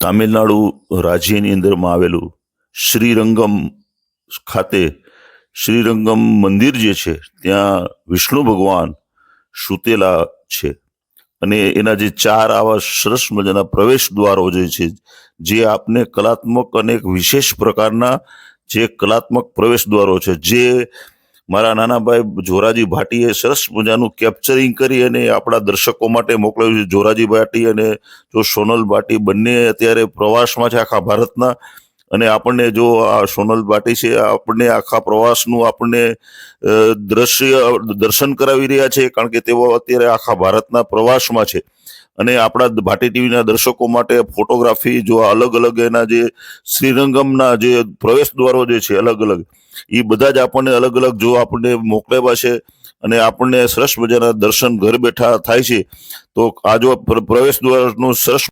તામિલનાડુ રાજ્યની અંદરમાં આવેલું શ્રીરંગમ ખાતે શ્રીરંગમ મંદિર જે છે, ત્યાં વિષ્ણુ ભગવાન સૂતેલા છે. અને એના જે ચાર આવા સરસ મજાના પ્રવેશ દ્વારો જે છે, જે આપને કલાત્મક અને વિશેષ પ્રકારના જે કલાત્મક પ્રવેશ દ્વારો છે, જે મારા નાના ભાઈ જોરાજી ભાટીએ સરસ મજાનું કેપ્ચરિંગ કરી અને આપણા દર્શકો માટે મોકલાવ્યું છે. જોરાજી ભાટી અને જો સોનલ ભાટી બંને અત્યારે પ્રવાસમાં છે આખા ભારતના. અને આપણને જો આ સોનલ ભાટી છે, આપણને આખા પ્રવાસનું આપણને દ્રશ્ય, દર્શન કરાવી રહ્યા છે, કારણ કે તેઓ અત્યારે આખા ભારતના પ્રવાસમાં છે. અને આપણા ભાટી ટીવીના દર્શકો માટે ફોટોગ્રાફી જો અલગ અલગ એના જે શ્રીરંગમના જે પ્રવેશ દ્વારો જે છે અલગ અલગ એ બધા જ આપણને અલગ અલગ જો આપણને મોકલેવા છે અને આપણને સરસ મજાના દર્શન ઘર બેઠા થાય છે, તો આ જો પ્રવેશ દ્વારનું સરસ